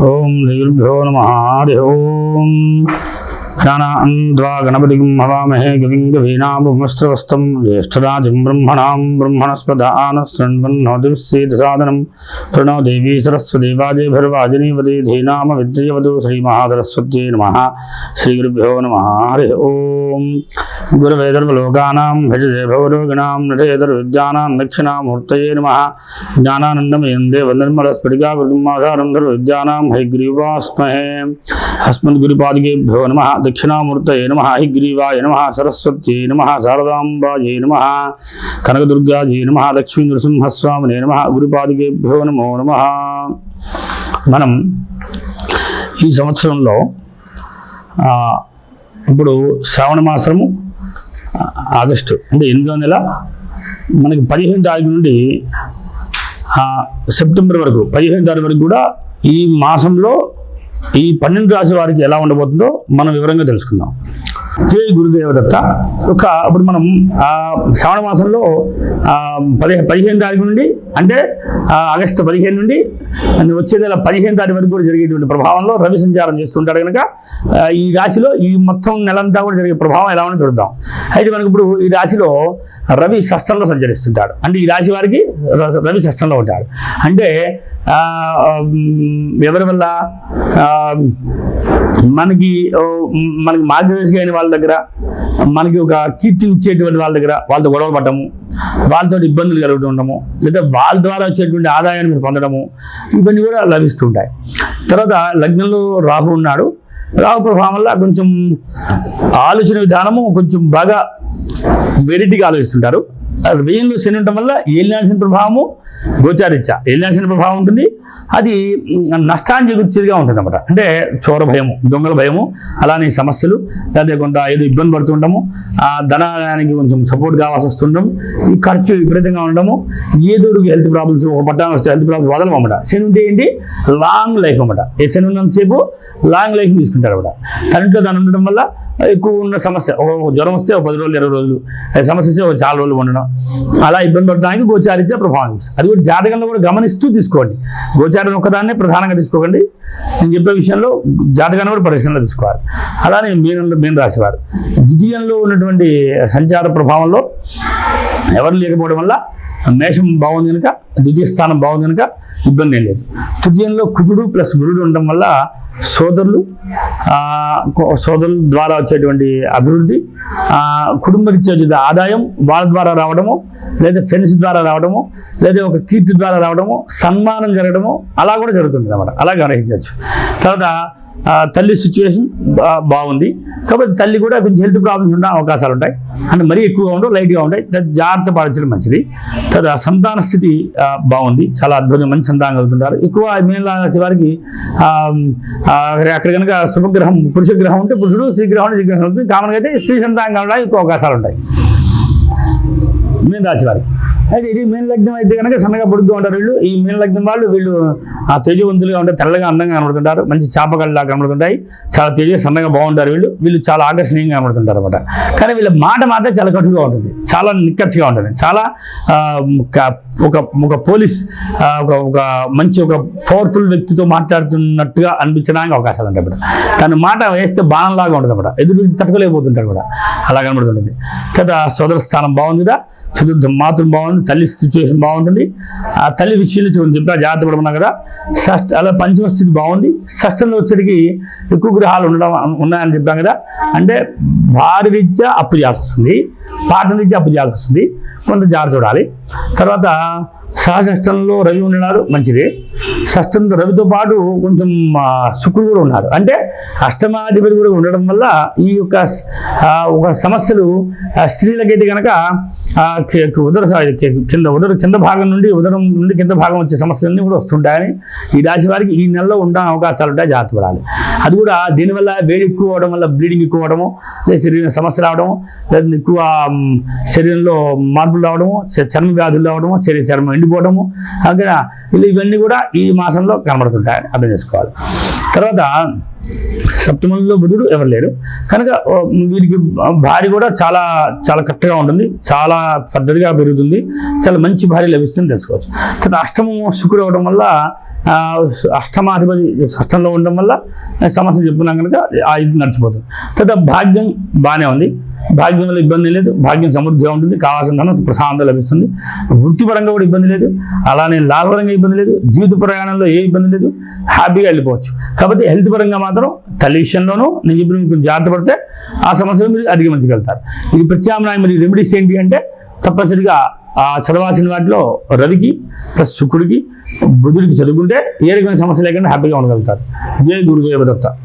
ఓం శ్రీభ్యో నమ. హరి ఓం. జ్ఞానాన్ ద్వా గణపతిం హవామహే గవిం గవీనామస్తవస్తం జ్యేష్ఠరాజం బ్రహ్మణాం బ్రహ్మణస్పదాన శృణ్వన్నోదిసేదసాదనం ప్రణో దేవీ సరస్వతి వాజే భర్వాజినీవతి ధీనామ విద్యవతు శ్రీమహాసరస్వత్యై నమ. శ్రీగురుభ్యో నమ. హరి ఓం. सर्वलोकानां भजते भवरोगिणां नटयतर्विद्यानां दक्षिणामूर्तये नमः ज्ञानानन्दमयं देवनिर्मलस्फटिकाकृतिमाधारं सर्वविद्यानां हैग्रीवास्महे अस्मद्गुरुपादिकेभ्यो नमः दक्षिणामूर्तये नमः हैग्रीवाय नमः सरस्वत्यै नमः शारदाम्बायै नमः కనకదుర్గాజీ నమ లక్ష్మీ నృసింహస్వామినే నమ గురుపాదికేభ్యో నమో నమ మనం ఈ సంవత్సరంలో ఆ, ఇప్పుడు శ్రావణ మాసము ఆగస్టు అంటే ఎనిమిదో నెల మనకి పదిహేను తారీఖు నుండి సెప్టెంబర్ వరకు పదిహేను తారీఖు వరకు కూడా ఈ మాసంలో ఈ పన్నెండు రాశి వారికి ఎలా ఉండబోతుందో మనం వివరంగా తెలుసుకుందాం. జై గురుదేవదత్త ఒక ఇప్పుడు మనం శ్రావణ మాసంలో పదిహేను పదిహే పదిహేను తారీఖు నుండి అంటే ఆగస్టు పదిహేను నుండి వచ్చే నెల పదిహేను తారీఖు వరకు కూడా జరిగేటువంటి ప్రభావంలో రవి సంచారం చేస్తుంటాడు కనుక ఈ రాశిలో ఈ మొత్తం నెలంతా కూడా జరిగే ప్రభావం ఎలా ఉందో చూద్దాం. అయితే మనకి ఇప్పుడు ఈ రాశిలో రవి షష్టంలో సంచరిస్తుంటాడు. అంటే ఈ రాశి వారికి ర- రవి షష్టంలో ఉంటాడు. అంటే ఎవరి వల్ల? మనకి మనకి మార్గదర్శి అయిన వాళ్ళ దగ్గర మనకి ఒక కీర్తిని ఇచ్చేటువంటి వాళ్ళ దగ్గర వాళ్ళతో గొడవ పడటము వాళ్ళతో ఇబ్బందులు కలుగుతూ ఉండము లేదా వాళ్ళ ద్వారా వచ్చేటువంటి ఆదాయాన్ని మీరు పొందడము ఇవన్నీ కూడా లభిస్తుంటాయి. తర్వాత లగ్నంలో రాహు ఉన్నాడు. రాహు ప్రభావం వల్ల కొంచెం ఆలోచన విధానము కొంచెం బాగా వెరైటీగా ఆలోచిస్తుంటారు. వ్యయంలో శని ఉండటం వల్ల ఏలినాల్సిన ప్రభావము గోచారిత్య ఏలినాల్సిన ప్రభావం ఉంటుంది. అది నష్టాన్ని చేకూర్చేదిగా ఉంటుంది అనమాట అంటే చోర భయము దొంగల భయము అలానే సమస్యలు లేకపోతే కొంత ఏదో ఇబ్బంది పడుతుండము ఆ ధనానికి కొంచెం సపోర్ట్ కావాల్సి వస్తుండడం ఈ ఖర్చు విపరీతంగా ఉండడము ఏదో హెల్త్ ప్రాబ్లమ్స్ ఒక పట్టాన్ని వస్తే హెల్త్ ప్రాబ్లమ్స్ వదలం అన్నమాట. శని ఉంటే ఏంటి? లాంగ్ లైఫ్ అనమాట ఏ శని ఉన్నంతసేపు లాంగ్ లైఫ్ తీసుకుంటారు అనమాట తనలో దాని ఉండడం వల్ల ఎక్కువ ఉన్న సమస్య. ఒక జ్వరం వస్తే ఒక పది రోజులు ఇరవై రోజులు. సమస్య వస్తే ఒక చాలా రోజులు ఉండడం. అలా ఇబ్బంది పడడానికి గోచారిత్య ప్రభావం. అది కూడా జాతకంలో కూడా గమనిస్తూ తీసుకోండి. గోచారం ఒక్కదాన్నే ప్రధానంగా తీసుకోకండి. నేను చెప్పే విషయంలో జాతకాన్ని కూడా పరిశీలనలో తీసుకోవాలి. అలానే మీన మీన రాశివారు ద్వితీయంలో ఉన్నటువంటి సంచార ప్రభావంలో ఎవరు లేకపోవడం వల్ల మేషం బాగుంది కనుక ద్వితీయ స్థానం బాగుంది కనుక ఇబ్బంది ఏం లేదు. తృతీయంలో కుజుడు ప్లస్ గురుడు ఉండడం వల్ల సోదరులు సోదరుల ద్వారా వచ్చేటువంటి అభివృద్ధి ఆ, కుటుంబరీత్యా వచ్చే ఆదాయం వాళ్ళ ద్వారా రావడము లేదా ఫ్రెండ్స్ ద్వారా రావడము లేదా ఒక కీర్తి ద్వారా రావడము సన్మానం జరగడము అలా కూడా జరుగుతుంది అన్నమాట అలా గ్రహించవచ్చు తర్వాత తల్లి సిచ్యువేషన్ బాగుంది. కాబట్టి తల్లి కూడా కొంచెం హెల్త్ ప్రాబ్లమ్స్ ఉండే అవకాశాలు ఉంటాయి. అంటే మరీ ఎక్కువగా ఉండవు లైట్గా ఉంటాయి. జాగ్రత్త పాటించడం మంచిది. తర్వాత సంతాన స్థితి బాగుంది. చాలా అద్భుతంగా మంచి సంతానం కలుగుతుంటారు. ఎక్కువ మీన వారికి అక్కడ కనుక శుభగ్రహం పురుష గ్రహం ఉంటే పురుషుడు స్త్రీ గ్రహం ఉంటే స్త్రీ గ్రహం ఉంటుంది. కామన్గా అయితే స్త్రీ సంతానం కలగడానికి ఎక్కువ అవకాశాలు ఉంటాయి. మీన రాశి వారికి. అయితే ఇది మీన లగ్నం అయితే కనుక సన్నగా పొడుగ్గా ఉంటారు వీళ్ళు. ఈ మీన లగ్నం వాళ్ళు వీళ్ళు ఆ తేజవంతులుగా ఉంటారు తెల్లగా అందంగా కనబడుతుంటారు. మంచి చేపగళ్ళలా కనబడుతుంటాయి. చాలా తేజ సన్నగా బాగుంటారు వీళ్ళు. వీళ్ళు చాలా ఆకర్షణీయంగా కనబడుతుంటారు అనమాట కానీ వీళ్ళ మాట మాత్రం చాలా కటుగా ఉంటుంది. చాలా నిక్కచ్చిగా ఉంటుంది. చాలా ఒక- ఒక పోలీస్ ఒక ఒక మంచి ఒక పవర్ఫుల్ వ్యక్తితో మాట్లాడుతున్నట్టుగా అనిపించడానికి అవకాశాలు ఉంటాయి అన్నమాట. తన మాట వేస్తే బాణంలాగా ఉంటుంది అన్నమాట. ఎదురు తట్టుకోలేకపోతుంటారు తట్టుకోలేకపోతుంటాడు కూడా. అలా కనబడుతుంటుంది. కదా సోదర స్థానం బాగుంది కదా చతుర్థ మాతృ బాగుంది తల్లి సిచ్యువేషన్ బాగుంటుంది. ఆ తల్లి విషయంలో చూడండి చెప్పా జాగ్రత్త పడమన్నా కదా. షష్ఠ అలా పంచమ స్థితి బాగుంది. షష్టంలో వచ్చేటికి ఎక్కువ గ్రహాలు ఉండడం ఉన్నాయని చెప్పాం కదా. అంటే భారీ రీత్యా అప్పు చేయాల్సి వస్తుంది. పాటన రీత్యా అప్పు చేయాల్సి వస్తుంది. కొంత జాగ్రత్త చూడాలి. తర్వాత సహసష్టంలో రవి ఉన్నాడు మంచిది. షష్టంతో రవితో పాటు కొంచెం శుక్రుడు కూడా ఉన్నారు అంటే అష్టమాధిపతి కూడా ఉండడం వల్ల ఈ యొక్క ఒక సమస్యలు స్త్రీలకైతే కనుక ఉదర కింద ఉదర కింద భాగం నుండి ఉదరం నుండి కింద భాగం వచ్చే సమస్యలన్నీ కూడా వస్తుంటాయని ఈ రాశి వారికి ఈ నెలలో ఉండే అవకాశాలు ఉంటాయి జాగ్రత్త పడాలి. అది కూడా దీనివల్ల వేడి ఎక్కువ అవడం వల్ల బ్లీడింగ్ ఎక్కువ అవడము లేదా శరీరం సమస్య రావడము లేదా ఎక్కువ శరీరంలో మార్పులు రావడము చర్మ వ్యాధులు రావడము శరీర చర్మం ఎండిపోవడము అక్కడ ఇవన్నీ కూడా ఈ మాసంలో కనబడుతుంటాయని అర్థం చేసుకోవాలి. తర్వాత సప్తమంలో బుధుడు ఎవరు లేరు. కనుక వీరికి భార్య కూడా చాలా చాలా కరెక్ట్గా ఉంటుంది. చాలా పద్ధతిగా పెరుగుతుంది. చాలా మంచి భార్య లభిస్తుంది తెలుసుకోవచ్చు. తర్వాత అష్టమం శుక్రుడు అవడం వల్ల అష్టమాధిపతి అష్టంలో ఉండడం వల్ల సమస్య చెప్పుకున్నాం కనుక ఆ ఇది నడిచిపోతుంది. తర్వాత భాగ్యం బాగానే ఉంది. భాగ్యం వల్ల ఇబ్బంది లేదు. భాగ్యం సమృద్ధిగా ఉంటుంది. కావాల్సిన ధనం ప్రశాంతం లభిస్తుంది. వృత్తిపరంగా కూడా ఇబ్బంది లేదు. అలానే లాభపరంగా ఇబ్బంది లేదు. జీవిత ప్రయాణంలో ఏ ఇబ్బంది లేదు. హ్యాపీగా వెళ్ళిపోవచ్చు. కాబట్టి హెల్త్ పరంగా మాత్రం తల్లి విషయంలోనూ నేను చెప్పిన మీకు జాగ్రత్త పడితే ఆ సమస్యలు మీరు అధిగమించగలుగుతారు. ఇది ప్రత్యామ్నాయం మరి రెమెడీస్ ఏంటి అంటే తప్పనిసరిగా ఆ చదవాల్సిన వాటిలో రవికి ప్లస్ శుక్రుడికి బుధుడికి చదువుకుంటే ఏ రకమైన సమస్య లేకుండా హ్యాపీగా ఉండగలుగుతారు. జయ గురుదేవ దత్త.